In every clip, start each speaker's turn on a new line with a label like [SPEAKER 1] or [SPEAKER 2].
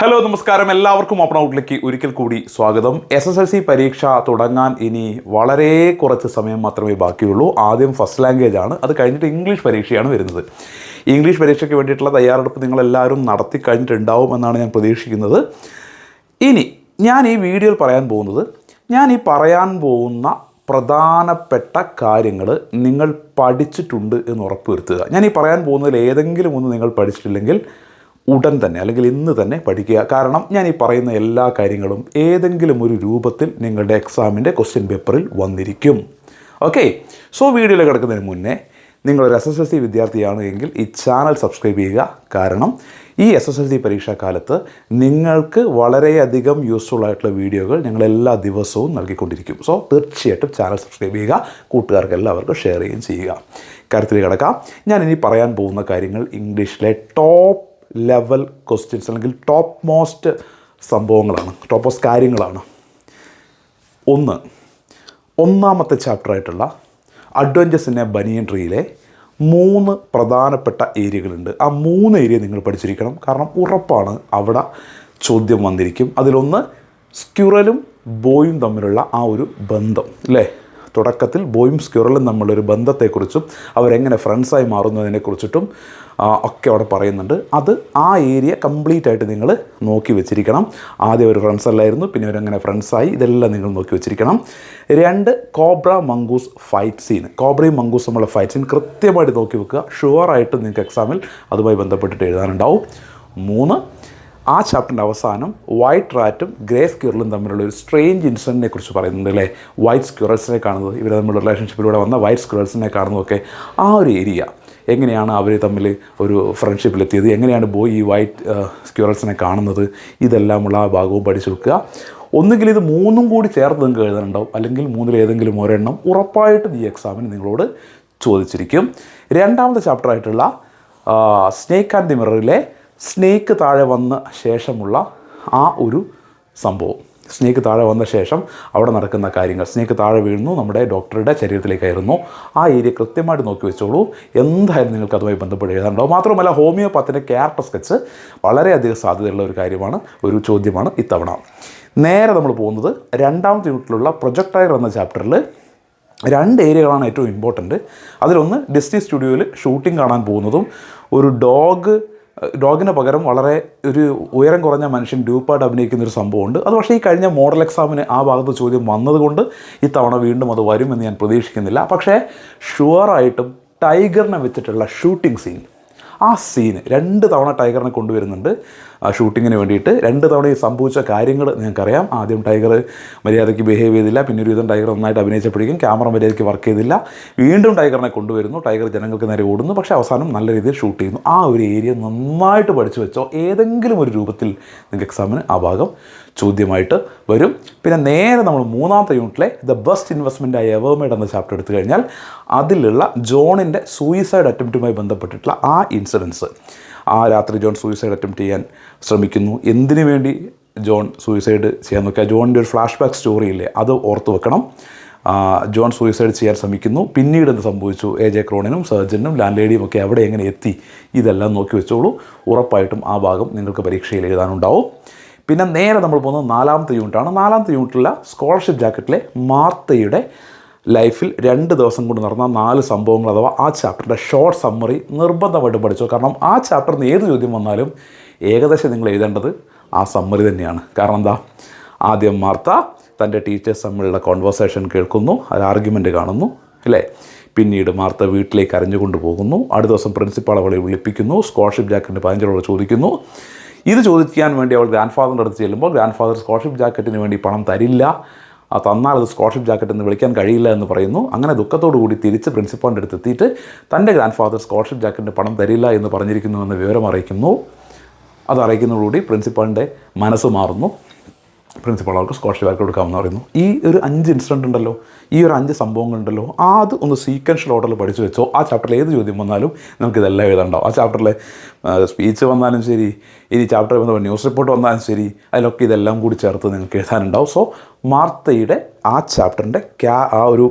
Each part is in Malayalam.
[SPEAKER 1] ഹലോ നമസ്കാരം. എല്ലാവർക്കും ഓപ്പൺ ഔട്ടിലേക്ക് ഒരിക്കൽ കൂടി സ്വാഗതം. എസ് എസ് എൽ സി പരീക്ഷ തുടങ്ങാൻ ഇനി വളരെ കുറച്ച് സമയം മാത്രമേ ബാക്കിയുള്ളൂ. ആദ്യം ഫസ്റ്റ് ലാംഗ്വേജ് ആണ്. അത് കഴിഞ്ഞിട്ട് ഇംഗ്ലീഷ് പരീക്ഷയാണ് വരുന്നത്. ഇംഗ്ലീഷ് പരീക്ഷയ്ക്ക് വേണ്ടിയിട്ടുള്ള തയ്യാറെടുപ്പ് നിങ്ങളെല്ലാവരും നടത്തി കഴിഞ്ഞിട്ടുണ്ടാവും എന്നാണ് ഞാൻ പ്രതീക്ഷിക്കുന്നത്. ഇനി ഞാൻ ഈ വീഡിയോയിൽ പറയാൻ പോകുന്നത് ഞാൻ ഈ പറയാൻ പോകുന്ന പ്രധാനപ്പെട്ട കാര്യങ്ങൾ നിങ്ങൾ പഠിച്ചിട്ടുണ്ട് എന്ന് ഉറപ്പുവരുത്തുക. ഞാൻ ഈ പറയാൻ പോകുന്നതിൽ ഏതെങ്കിലും ഒന്ന് നിങ്ങൾ പഠിച്ചിട്ടില്ലെങ്കിൽ ഉടൻ തന്നെ അല്ലെങ്കിൽ ഇന്ന് തന്നെ പഠിക്കുക. കാരണം ഞാൻ ഈ പറയുന്ന എല്ലാ കാര്യങ്ങളും ഏതെങ്കിലും ഒരു രൂപത്തിൽ നിങ്ങളുടെ എക്സാമിന്റെ ക്വസ്റ്റ്യൻ പേപ്പറിൽ വന്നിരിക്കും. ഓക്കെ സോ വീഡിയോയിൽ കിടക്കുന്നതിന് മുന്നേ നിങ്ങളൊരു എസ് എസ് എൽ സി വിദ്യാർത്ഥിയാണ് എങ്കിൽ ഈ ചാനൽ സബ്സ്ക്രൈബ് ചെയ്യുക. കാരണം ഈ എസ് എസ് എൽ സി പരീക്ഷാക്കാലത്ത് നിങ്ങൾക്ക് വളരെയധികം യൂസ്ഫുൾ ആയിട്ടുള്ള വീഡിയോകൾ ഞങ്ങൾ എല്ലാ ദിവസവും നൽകിക്കൊണ്ടിരിക്കും. സോ തീർച്ചയായിട്ടും ചാനൽ സബ്സ്ക്രൈബ് ചെയ്യുക. കൂട്ടുകാർക്ക് എല്ലാവർക്കും ഷെയർ ചെയ്യുകയും ചെയ്യുക. കാര്യത്തിൽ കിടക്കാം. ഞാൻ ഇനി പറയാൻ പോകുന്ന കാര്യങ്ങൾ ഇംഗ്ലീഷിലെ ടോപ്പ് ലെവൽ ക്വസ്റ്റ്യൻസ് അല്ലെങ്കിൽ ടോപ്പ് മോസ്റ്റ് സംഭവങ്ങളാണ് ടോപ്പ് മോസ്റ്റ് കാര്യങ്ങളാണ്. ഒന്ന് ഒന്നാമത്തെ ചാപ്റ്ററായിട്ടുള്ള അഡ്വഞ്ചേഴ്സ് ഇൻ എ ബനിയൻ ട്രീയിലെ മൂന്ന് പ്രധാനപ്പെട്ട ഏരിയകളുണ്ട്. ആ മൂന്ന് ഏരിയ നിങ്ങൾ പഠിച്ചിരിക്കണം. കാരണം ഉറപ്പാണ് അവിടെ ചോദ്യം വന്നിരിക്കും. അതിലൊന്ന് സ്ക്യുറലും ബോയും തമ്മിലുള്ള ആ ഒരു ബന്ധം അല്ലേ തുടക്കത്തിൽ ബോയും സ്ക്യുറലും തമ്മിലൊരു ബന്ധത്തെക്കുറിച്ചും അവരെങ്ങനെ ഫ്രണ്ട്സായി മാറുന്നതിനെക്കുറിച്ചിട്ടും ഒക്കെ അവിടെ പറയുന്നുണ്ട്. അത് ആ ഏരിയ കംപ്ലീറ്റ് ആയിട്ട് നിങ്ങൾ നോക്കി വെച്ചിരിക്കണം. ആദ്യം ഒരു ഫ്രണ്ട്സ് അല്ലായിരുന്നു പിന്നെ അവരങ്ങനെ ഫ്രണ്ട്സായി ഇതെല്ലാം നിങ്ങൾ നോക്കി വെച്ചിരിക്കണം. രണ്ട് കോബ്ര മംഗൂസ് ഫൈറ്റ് സീൻ കോബ്രയും മംഗൂസ് തമ്മിലുള്ള ഫൈറ്റ് സീൻ കൃത്യമായിട്ട് നോക്കി വെക്കുക. ഷുവറായിട്ട് നിങ്ങൾക്ക് എക്സാമിൽ അതുമായി ബന്ധപ്പെട്ടിട്ട് എഴുതാനുണ്ടാവും. മൂന്ന് ആ ചാപ്റ്ററിന്റെ അവസാനം വൈറ്റ് റാറ്റും ഗ്രേ സ്ക്യൂറലും തമ്മിലുള്ള ഒരു സ്ട്രേഞ്ച് ഇൻസിഡന്റിനെ കുറിച്ച് പറയുന്നുണ്ട് അല്ലേ? വൈറ്റ് സ്ക്യൂറൽസിനെ കാണുന്നത്. ഇവർ തമ്മിലുള്ള റിലേഷൻഷിപ്പിലൂടെ വന്ന വൈറ്റ് സ്ക്യൂറൽസിനെ കാണുന്നതൊക്കെ ആ ഒരു ഏരിയ എങ്ങനെയാണ് അവർ തമ്മിൽ ഒരു ഫ്രണ്ട്ഷിപ്പിലെത്തിയത് എങ്ങനെയാണ് ബോയ് ഈ വൈറ്റ് സ്ക്യൂറൽസിനെ കാണുന്നത്? ഇതെല്ലാമുള്ള ആ ഭാഗവും പഠിച്ചു വെക്കുക. ഒന്നുകിൽ ഇത് മൂന്നും കൂടി ചേർത്ത് നിങ്ങൾക്ക് എഴുതാനുണ്ടാവും. അല്ലെങ്കിൽ മൂന്നിൽ ഏതെങ്കിലും ഒരെണ്ണം ഉറപ്പായിട്ടും ഈ എക്സാമിന് നിങ്ങളോട് ചോദിച്ചിരിക്കും. രണ്ടാമത്തെ ചാപ്റ്ററായിട്ടുള്ള സ്നേക്ക് ആൻഡ് ദി മിററിലെ സ്നേക്ക് താഴെ വന്ന ശേഷമുള്ള ആ ഒരു സംഭവം. സ്നേക്ക് താഴെ വന്ന ശേഷം അവിടെ നടക്കുന്ന കാര്യങ്ങൾ. സ്നേക്ക് താഴെ വീഴുന്നു നമ്മുടെ ഡോക്ടറുടെ ശരീരത്തിലേക്ക് കയറുന്നു ആ ഏരിയ കൃത്യമായിട്ട് നോക്കി വെച്ചോളൂ. എന്തായാലും നിങ്ങൾക്ക് അതുമായി ബന്ധപ്പെട്ട് എഴുതാനുണ്ടാവും മാത്രമല്ല ഹോമിയോപാത്തിന്റെ ക്യാരക്ടർ സ്കെച്ച് വളരെയധികം സാധ്യതയുള്ള ഒരു കാര്യമാണ് ഒരു ചോദ്യമാണ് ഇത്തവണ. നേരെ നമ്മൾ പോകുന്നത് രണ്ടാമത്തെ യൂണിറ്റിലുള്ള പ്രൊജക്ടയർ എന്ന ചാപ്റ്ററിൽ. രണ്ട് ഏരിയകളാണ് ഏറ്റവും ഇമ്പോർട്ടന്റ് അതിലൊന്ന് ഡിസ്നി സ്റ്റുഡിയോയിൽ ഷൂട്ടിംഗ് കാണാൻ പോകുന്നതും ഒരു ഡോഗ് ഡോഗിന് പകരം വളരെ ഒരു ഉയരം കുറഞ്ഞ മനുഷ്യൻ ഡ്യൂപ്പായിട്ട് അഭിനയിക്കുന്ന ഒരു സംഭവമുണ്ട്. അത് പക്ഷേ ഈ കഴിഞ്ഞ മോഡൽ എക്സാമിന് ആ ഭാഗത്ത് ചോദ്യം വന്നതുകൊണ്ട് ഇത്തവണ വീണ്ടും അത് വരുമെന്ന് ഞാൻ പ്രതീക്ഷിക്കുന്നില്ല. പക്ഷേ ഷുവറായിട്ടും ടൈഗറിനെ വെച്ചിട്ടുള്ള ഷൂട്ടിംഗ് സീൻ ആ സീന് രണ്ട് തവണ ടൈഗറിനെ കൊണ്ടുവരുന്നുണ്ട്. ഷൂട്ടിങ്ങിന് വേണ്ടിയിട്ട് രണ്ട് തവണ ഈ സംഭവിച്ച കാര്യങ്ങൾ നിങ്ങൾക്കറിയാം. ആദ്യം ടൈഗർ മര്യാദയ്ക്ക് ബിഹേവ് ചെയ്തില്ല. പിന്നെ ഒരു വിധം ടൈഗർ നന്നായിട്ട് അഭിനയിച്ചപ്പോഴേക്കും ക്യാമറ മര്യാദയ്ക്ക് വർക്ക് ചെയ്തില്ല. വീണ്ടും ടൈഗറിനെ കൊണ്ടുവരുന്നു. ടൈഗർ ജനങ്ങൾക്ക് നേരെ ഓടുന്നു. പക്ഷേ അവസാനം നല്ല രീതിയിൽ ഷൂട്ട് ചെയ്യുന്നു. ആ ഒരു ഏരിയ നന്നായിട്ട് പഠിച്ചു വെച്ചോ. ഏതെങ്കിലും ഒരു രൂപത്തിൽ നിങ്ങൾക്ക് എക്സാമിന് ആ ഭാഗം ചോദ്യമായിട്ട് വരും. പിന്നെ നേരെ നമ്മൾ മൂന്നാമത്തെ യൂണിറ്റിലെ ദ ബെസ്റ്റ് ഇൻവെസ്റ്റ്മെന്റ് ആയ എവർമേഡ് എന്ന ചാപ്റ്റർ എടുത്തു കഴിഞ്ഞാൽ അതിലുള്ള ജോണിന്റെ സൂയിസൈഡ് അറ്റംപ്റ്റുമായി ബന്ധപ്പെട്ടിട്ടുള്ള ആ ഇൻസിഡൻസ് ആ രാത്രി ജോൺ സൂയിസൈഡ് അറ്റംപ്റ്റ് ചെയ്യാൻ ശ്രമിക്കുന്നു. എന്തിനു വേണ്ടി ജോൺ സൂയിസൈഡ് ചെയ്യാൻ നോക്കുക ജോണിന്റെ ഒരു ഫ്ലാഷ് ബാക്ക് സ്റ്റോറിയില്ലേ അത് ഓർത്ത് വെക്കണം. ജോൺ സൂയിസൈഡ് ചെയ്യാൻ ശ്രമിക്കുന്നു. പിന്നീട് എന്ത് സംഭവിച്ചു? എ ജെ ക്രോണിനും സർജനും ലാൻഡ് ലേഡിയും ഒക്കെ അവിടെ എങ്ങനെ എത്തി? ഇതെല്ലാം നോക്കി വെച്ചോളൂ. ഉറപ്പായിട്ടും ആ ഭാഗം നിങ്ങൾക്ക് പരീക്ഷയിൽ എഴുതാനുണ്ടാവും. പിന്നെ നേരെ നമ്മൾ പോകുന്നത് നാലാമത്തെ യൂണിറ്റാണ്. നാലാമത്തെ യൂണിറ്റിലെ സ്കോളർഷിപ്പ് ജാക്കറ്റിലെ മാർത്തയുടെ ലൈഫിൽ രണ്ട് ദിവസം കൊണ്ട് നടന്ന നാല് സംഭവങ്ങൾ അഥവാ ആ ചാപ്റ്ററിന്റെ ഷോർട്ട് സമ്മറി നിർബന്ധമായിട്ടും പഠിച്ചു. കാരണം ആ ചാപ്റ്ററിൽ നിന്ന് ഏത് ചോദ്യം വന്നാലും ഏകദേശം നിങ്ങൾ എഴുതേണ്ടത് ആ സമ്മറി തന്നെയാണ്. കാരണം എന്താ? ആദ്യം മാർത്ത തന്റെ ടീച്ചേഴ്സ് തമ്മിലുള്ള കോൺവെർസേഷൻ കേൾക്കുന്നു അത് ആർഗ്യുമെന്റ് കാണുന്നു അല്ലേ? പിന്നീട് മാർത്ത വീട്ടിലേക്ക് അരഞ്ഞുകൊണ്ട് പോകുന്നു അടുത്ത ദിവസം പ്രിൻസിപ്പാൾ അവളെ വിളിപ്പിക്കുന്നു സ്കോളർഷിപ്പ് ജാക്കറ്റിന്റെ പതിനഞ്ചോളം ചോദിക്കുന്നു. ഇത് ചോദിക്കാൻ വേണ്ടി അവൾ ഗ്രാൻഡ് ഫാദറിന്റെ അടുത്ത് ചെല്ലുമ്പോൾ ഗ്രാൻഡ് ഫാദർ സ്കോളർഷിപ്പ് ജാക്കറ്റിന് വേണ്ടി പണം തരില്ല. തന്നാൽ അത് സ്കോളർഷിപ്പ് ജാക്കറ്റ് എന്ന് വിളിക്കാൻ കഴിയില്ല എന്ന് പറയുന്നു. അങ്ങനെ കൂടി തിരിച്ച് പ്രിൻസിപ്പാളിന്റെ അടുത്ത് എത്തിയിട്ട് തന്റെ ഗ്രാൻഡ് ഫാദർ സ്കോളർഷിപ്പ് ജാക്കറ്റിന് പണം തരില്ല എന്ന് പറഞ്ഞിരിക്കുന്നു എന്ന വിവരം അറിയിക്കുന്നു. അത് അറിയിക്കുന്നതോടുകൂടി പ്രിൻസിപ്പാളിന്റെ മനസ്സ് മാറുന്നു. പ്രിൻസിപ്പൾ അവർക്ക് സ്കോളർഷിപ്പ് കൊടുക്കാമെന്ന് പറയുന്നു. ഈ ഒരു അഞ്ച് ഇൻസിഡന്റ് ഉണ്ടല്ലോ ഈ ഒരു അഞ്ച് സംഭവങ്ങളുണ്ടല്ലോ അത് ഒന്ന് സീക്വൻഷ്യൽ ഓർഡറിൽ പഠിച്ചു വെച്ചോ ആ ചാപ്റ്ററിൽ ഏത് ചോദ്യം വന്നാലും നമുക്ക് ഇതെല്ലാം എഴുതാണ്ടാവും ആ ചാപ്റ്ററിലെ സ്പീച്ച് വന്നാലും ശരി ഇനി ചാപ്റ്ററിൽ വന്ന ന്യൂസ് റിപ്പോർട്ട് വന്നാലും ശരി അതിലൊക്കെ ഇതെല്ലാം കൂടി ചേർത്ത് നിങ്ങൾക്ക് എഴുതാനുണ്ടാവും. സോ മാർത്തയുടെ ആ ചാപ്റ്ററിന്റെ ക്യാ ആ ഒരു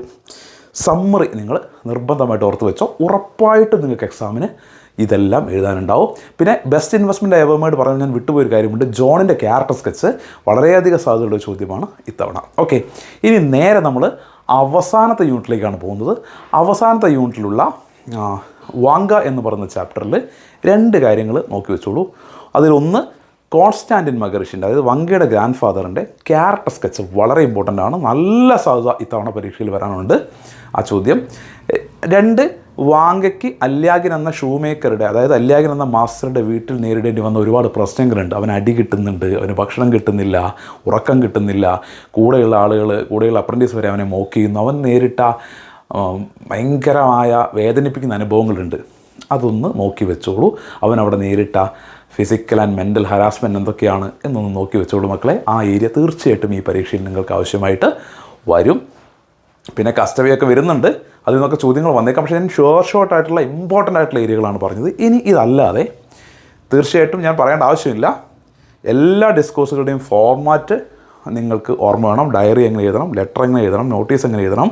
[SPEAKER 1] സമ്മറി നിങ്ങൾ നിർബന്ധമായിട്ട് ഓർത്ത് വെച്ചോ. ഉറപ്പായിട്ട് നിങ്ങൾക്ക് എക്സാമിന് ഇതെല്ലാം എഴുതാനുണ്ടാവും. പിന്നെ ബെസ്റ്റ് ഇൻവെസ്റ്റ്മെന്റ് എവമേഡ് പറഞ്ഞാൽ ഞാൻ വിട്ടുപോയൊരു കാര്യമുണ്ട്. ജോണിന്റെ ക്യാരക്ടർ സ്കെച്ച് വളരെയധികം സാധ്യതയുള്ള ചോദ്യമാണ് ഇത്തവണ. ഓക്കെ ഇനി നേരെ നമ്മൾ അവസാനത്തെ യൂണിറ്റിലേക്കാണ് പോകുന്നത്. അവസാനത്തെ യൂണിറ്റിലുള്ള വാങ്ക എന്ന് പറയുന്ന ചാപ്റ്ററിൽ രണ്ട് കാര്യങ്ങൾ നോക്കി വെച്ചോളൂ. അതിലൊന്ന് കോൺസ്റ്റാന്റിൻ മഗറിഷിന്റെ അതായത് വങ്കയുടെ ഗ്രാൻഡ് ഫാദറിന്റെ ക്യാരക്ടർ സ്കെച്ച് വളരെ ഇമ്പോർട്ടന്റ് ആണ്. നല്ല സാധ്യത ഇത്തവണ പരീക്ഷയിൽ വരാനുണ്ട് ആ ചോദ്യം. രണ്ട് വാങ്കയ്ക്ക് അല്യാഗിൻ എന്ന ഷൂ മേക്കറുടെ അതായത് അല്യാഗിൻ എന്ന മാസ്റ്ററുടെ വീട്ടിൽ നേരിടേണ്ടി വന്ന ഒരുപാട് പ്രശ്നങ്ങളുണ്ട്. അവന് അടി കിട്ടുന്നുണ്ട് അവന് ഭക്ഷണം കിട്ടുന്നില്ല ഉറക്കം കിട്ടുന്നില്ല. കൂടെയുള്ള ആളുകൾ കൂടെയുള്ള അപ്രന്റീസ് വരെ അവനെ മോക്ക് ചെയ്യുന്നു. അവൻ നേരിട്ട ഭയങ്കരമായ വേദനിപ്പിക്കുന്ന അനുഭവങ്ങളുണ്ട്. അതൊന്ന് നോക്കി വെച്ചോളൂ. അവൻ അവിടെ നേരിട്ട ഫിസിക്കൽ ആൻഡ് മെന്റൽ ഹരാസ്മെന്റ് എന്തൊക്കെയാണ് എന്നൊന്ന് നോക്കി വെച്ചോളൂ മക്കളെ. ആ ഏരിയ തീർച്ചയായിട്ടും ഈ പരീക്ഷയിൽ നിങ്ങൾക്ക് ആവശ്യമായിട്ട് വരും. പിന്നെ കസ്റ്റഡിയൊക്കെ വരുന്നുണ്ട്. അതിൽ നിന്നൊക്കെ ചോദ്യങ്ങൾ വന്നേക്കാം. പക്ഷേ ഞാൻ ഷുവർ ഷോർട്ട് ആയിട്ടുള്ള ഇമ്പോർട്ടന്റ് ആയിട്ടുള്ള ഏരിയകളാണ് പറഞ്ഞത്. ഇനി ഇതല്ലാതെ തീർച്ചയായിട്ടും ഞാൻ പറയേണ്ട ആവശ്യമില്ല. എല്ലാ ഡിസ്കോഴ്സുകളുടെയും ഫോർമാറ്റ് നിങ്ങൾക്ക് ഓർമ്മ വേണം. ഡയറി എങ്ങനെ എഴുതണം ലെറ്റർ എങ്ങനെ എഴുതണം നോട്ടീസ് എങ്ങനെ എഴുതണം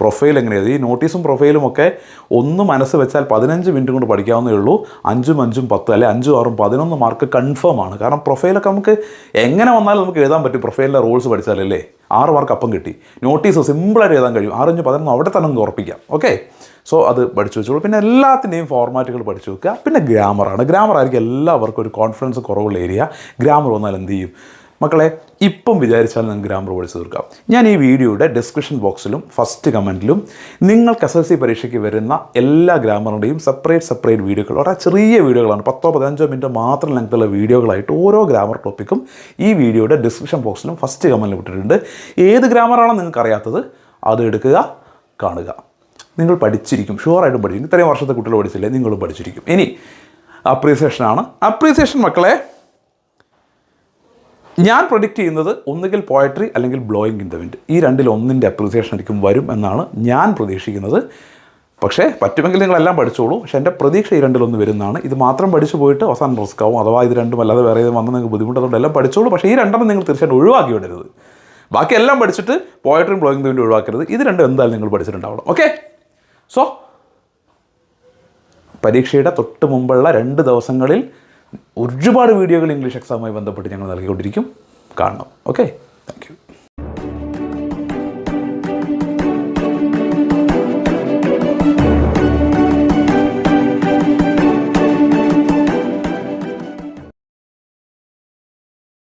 [SPEAKER 1] പ്രൊഫൈൽ എങ്ങനെ എഴുതി ഈ നോട്ടീസും പ്രൊഫൈലും ഒക്കെ ഒന്ന് മനസ്സ് വെച്ചാൽ പതിനഞ്ച് മിനിറ്റ് കൊണ്ട് പഠിക്കാവുന്നേ ഉള്ളൂ. അഞ്ചും അഞ്ചും പത്ത് അല്ലെ അഞ്ചും ആറും പതിനൊന്ന് മാർക്ക് കൺഫേം ആണ്. കാരണം പ്രൊഫൈലൊക്കെ നമുക്ക് എങ്ങനെ വന്നാലും നമുക്ക് എഴുതാൻ പറ്റും. പ്രൊഫൈലിന്റെ റൂൾസ് പഠിച്ചാലല്ലേ? ആറ് മാർക്ക് അപ്പം കിട്ടി. നോട്ടീസ് സിമ്പിളായിട്ട് എഴുതാൻ കഴിയും. ആറഞ്ച് പതിനൊന്ന് അവിടെ തന്നെ ഒന്ന് ഉറപ്പിക്കാം. ഓക്കെ സോ അത് പഠിച്ചു വെച്ചോളൂ. പിന്നെ എല്ലാത്തിന്റെയും ഫോർമാറ്റുകൾ പഠിച്ചു വെക്കുക. പിന്നെ ഗ്രാമറാണ് ഗ്രാമർ ആയിരിക്കും എല്ലാവർക്കും ഒരു കോൺഫിഡൻസ് കുറവുള്ള ഏരിയ ഗ്രാമർ വന്നാൽ എന്ത് ചെയ്യും? മക്കളെ ഇപ്പം വിചാരിച്ചാൽ നിങ്ങൾക്ക് ഗ്രാമർ പഠിച്ചു തീർക്കാം. ഞാൻ ഈ വീഡിയോയുടെ ഡിസ്ക്രിപ്ഷൻ ബോക്സിലും ഫസ്റ്റ് കമന്റിലും നിങ്ങൾക്ക് എസ് എൽ സി പരീക്ഷയ്ക്ക് വരുന്ന എല്ലാ ഗ്രാമറിന്റെയും സെപ്പറേറ്റ് സെപ്പറേറ്റ് വീഡിയോകൾ വളരെ ചെറിയ വീഡിയോകളാണ്. പത്തോ പതിനഞ്ചോ മിനിറ്റ് മാത്രം ലെങ്ത്തുള്ള വീഡിയോകളായിട്ട് ഓരോ ഗ്രാമർ ടോപ്പിക്കും ഈ വീഡിയോയുടെ ഡിസ്ക്രിപ്ഷൻ ബോക്സിലും ഫസ്റ്റ് കമന്റിൽ വിട്ടിട്ടുണ്ട് ഏത് ഗ്രാമറാണ് നിങ്ങൾക്ക് അറിയാത്തത് അത് എടുക്കുക കാണുക. നിങ്ങൾ പഠിച്ചിരിക്കും. ഷുവറായിട്ടും പഠിച്ചിരിക്കും. ഇത്രയും വർഷത്തെ കുട്ടികൾ പഠിച്ചില്ലേ? നിങ്ങളും പഠിച്ചിരിക്കും. ഇനി അപ്രീസിയേഷനാണ് അപ്രീസിയേഷൻ മക്കളെ ഞാൻ പ്രൊഡിക്റ്റ് ചെയ്യുന്നത് ഒന്നുകിൽ പോയട്രി അല്ലെങ്കിൽ ബ്ലോയിങ് ഇൻ ദ വിൻഡ് ഈ രണ്ടിൽ ഒന്നിന്റെ അപ്രീസിയേഷൻ ആയിരിക്കും വരും എന്നാണ് ഞാൻ പ്രതീക്ഷിക്കുന്നത്. പക്ഷേ പറ്റുമെങ്കിൽ നിങ്ങളെല്ലാം പഠിച്ചോളൂ. പക്ഷേ എന്റെ പ്രതീക്ഷ ഈ രണ്ടിലൊന്ന് വരുന്നതാണ്. ഇത് മാത്രം പഠിച്ചു പോയിട്ട് അവസാനം റിസ്ക് ആവും. അഥവാ ഇത് രണ്ടും അല്ലാതെ വേറെ ഏതും വന്ന് നിങ്ങൾക്ക് ബുദ്ധിമുട്ടുള്ളതുകൊണ്ട് എല്ലാം പഠിച്ചോളൂ. പക്ഷേ ഈ രണ്ടെണ്ണം നിങ്ങൾ തീർച്ചയായിട്ടും ഒഴിവാക്കി വിടരുത്. ബാക്കി എല്ലാം പഠിച്ചിട്ട് പോയട്രിയും ബ്ലോയിങ് വിൻഡ് ഒഴിവാക്കരുത്. ഇത് രണ്ടും എന്തായാലും നിങ്ങൾ പഠിച്ചിട്ടുണ്ടാവണം. ഓക്കെ സോ പരീക്ഷയുടെ തൊട്ട് മുമ്പുള്ള രണ്ട് ദിവസങ്ങളിൽ ഒരുപാട് വീഡിയോകൾ ഇംഗ്ലീഷ് എക്സാമുമായി ബന്ധപ്പെട്ട് ഞങ്ങൾ നൽകിക്കൊണ്ടിരിക്കും. കാണണം. Okay thank